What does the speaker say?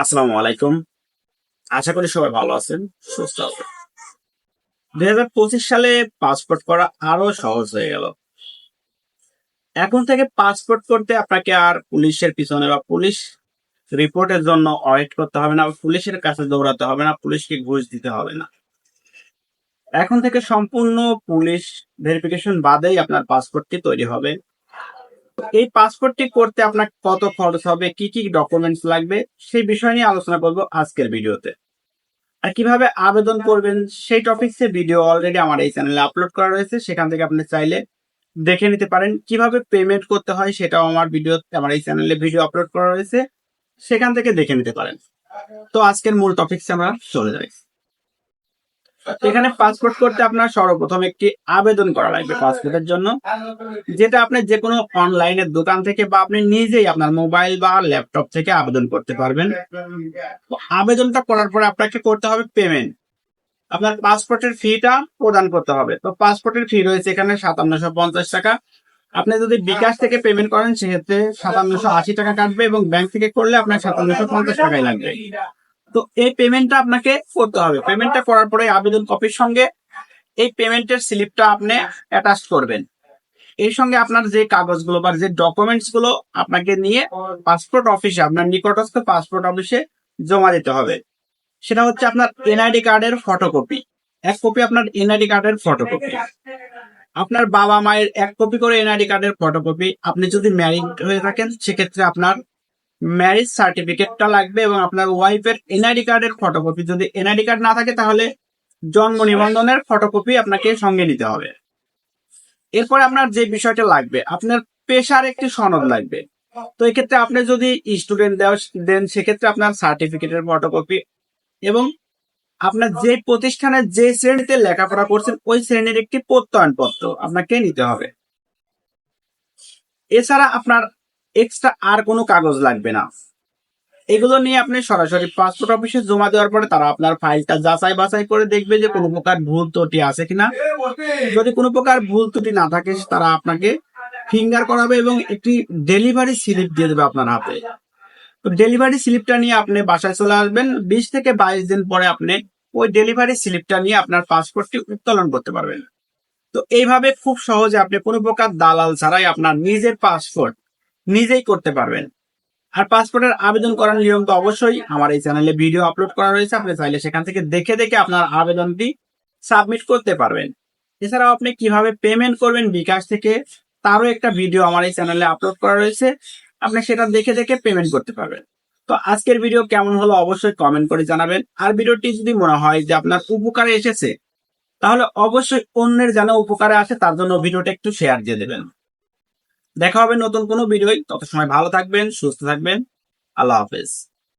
আসসালামু আলাইকুম। আশা করি সবাই ভালো আছেন, সুস্থ আছেন। দুই হাজার পঁচিশ সালে পাসপোর্ট করা আরও সহজ হয়ে গেল। এখন থেকে পাসপোর্ট করতে আপনাকে আর পুলিশের পিছনে বা পুলিশ রিপোর্টের জন্য ওয়েট করতে হবে না, পুলিশের কাছে দৌড়াতে হবে না, পুলিশকে ঘুষ দিতে হবে না। এখন থেকে সম্পূর্ণ পুলিশ ভেরিফিকেশন বাদেই আপনার পাসপোর্টটি তৈরি হবে। এই পাসপোর্টটি করতে আপনার কত খরচ হবে, কি কি ডকুমেন্টস লাগবে, সেই বিষয় নিয়ে আলোচনা করব আজকের ভিডিওতে। আর কীভাবে আবেদন করবেন, সেই টপিকসে ভিডিও অলরেডি আমার এই চ্যানেলে আপলোড করা রয়েছে, সেখান থেকে আপনি চাইলে দেখে নিতে পারেন। কীভাবে পেমেন্ট করতে হয়, সেটাও আমার ভিডিও আমার এই চ্যানেলে ভিডিও আপলোড করা রয়েছে, সেখান থেকে দেখে নিতে পারেন। তো আজকের মূল টপিকসে আমরা চলে যাই। এখানে পাসপোর্ট করতে আপনার সর্বপ্রথম একটি আবেদন করা লাগবে পাসপোর্টের জন্য, যেটা আপনি যে কোনো অনলাইনের দোকান থেকে বা আপনি নিজেই আপনার মোবাইল বা ল্যাপটপ থেকে আবেদন করতে পারবেন। আবেদনটা করার পরে আপনাকে করতে হবে পেমেন্ট আপনার পাসপোর্টের ফিটা প্রদান করতে হবে। তো পাসপোর্টের ফি রয়েছে এখানে সাতান্নশো পঞ্চাশ টাকা। আপনি যদি বিকাশ থেকে পেমেন্ট করেন, সেক্ষেত্রে সাতান্নশো আশি টাকা কাটবে এবং ব্যাংক থেকে করলে আপনার সাতান্নশো পঞ্চাশ টাকাই লাগবে। তো এই পেমেন্টটা আপনাকে করতে হবে। পেমেন্টটা করার পরে আবেদন কপির সঙ্গে এই পেমেন্টের স্লিপটা আপনি অ্যাটাচ করবেন। এর সঙ্গে আপনার যে কাগজগুলো বা যে ডকুমেন্টসগুলো আপনাকে নিয়ে পাসপোর্ট অফিসে আপনার নিকটস্থ পাসপোর্ট অফিসে জমা দিতে হবে। সেটা হচ্ছে আপনার এনআইডি কার্ডের ফটোকপি এক কপি আপনার এনআইডি কার্ডের ফটোকপি আপনার বাবা মায়ের এক কপি করে এনআইডি কার্ডের ফটোকপি আপনি যদি ম্যারিড হয়ে থাকেন, সেক্ষেত্রে আপনার ম্যারেজ সার্টিফিকেটটা লাগবে এবং আপনার ওয়াইফের এনআইডি কার্ডের ফটোকপি যদি এনআইডি কার্ড না থাকে, তাহলে জন্ম নিবন্ধনের ফটোকপি আপনাকে সঙ্গে নিতে হবে। এরপরে আপনার যে বিষয়টা লাগবে, আপনার পেশার একটি সনদ লাগবে। তো এক্ষেত্রে আপনি যদি স্টুডেন্ট দেওয়া দেন, সেক্ষেত্রে আপনার সার্টিফিকেটের ফটোকপি এবং আপনার যে প্রতিষ্ঠানে যে শ্রেণীতে লেখাপড়া করছেন, ওই শ্রেণির একটি প্রত্যয়নপত্র আপনাকে নিতে হবে। এছাড়া আপনার এক্সট্রা আর কোনো কাগজ লাগবে না। এগুলো নিয়ে আপনি সরাসরি পাসপোর্ট অফিসে জমা দেওয়ার পরে তারা আপনার ফাইলটা যাচাই বাছাই করে দেখবে যে কোনো প্রকার ভুল ত্রুটি আছে কিনা। যদি কোনো প্রকার ভুল ত্রুটি না থাকে, তারা আপনাকে ফিঙ্গার করাবে এবং একটি ডেলিভারি স্লিপ দিয়ে দেবে আপনার হাতে। তো ডেলিভারি স্লিপটা নিয়ে আপনি বাসায় চলে আসবেন। বিশ থেকে বাইশ দিন পরে আপনি ওই ডেলিভারি স্লিপটা নিয়ে আপনার পাসপোর্টটি উত্তোলন করতে পারবেন। তো এইভাবে খুব সহজে আপনি কোনো প্রকার দালাল ছাড়াই আপনার নিজের পাসপোর্ট নিজেই করতে পারবেন। আর পাসপোর্টের আবেদন করার নিয়ম তো অবশ্যই আমার এই চ্যানেলে ভিডিও আপলোড করা রয়েছে, আপনি চাইলে সেখান থেকে দেখে দেখে আপনার আবেদনটি সাবমিট করতে পারবেন। এছাড়াও আপনি কীভাবে পেমেন্ট করবেন বিকাশ থেকে, তারও একটা ভিডিও আমার এই চ্যানেলে আপলোড করা রয়েছে, আপনি সেটা দেখে দেখে পেমেন্ট করতে পারবেন। তো আজকের ভিডিও কেমন হলো অবশ্যই কমেন্ট করে জানাবেন। আর ভিডিওটি যদি মনে হয় যে আপনার উপকারে এসেছে, তাহলে অবশ্যই অন্যের যেন উপকারে আসে তার জন্য ভিডিওটা একটু শেয়ার দিয়ে দেবেন। দেখা হবে নতুন কোনো ভিডিও তত সময় ভালো থাকবেন সুস্থ থাকবেন। আল্লাহ হাফেজ।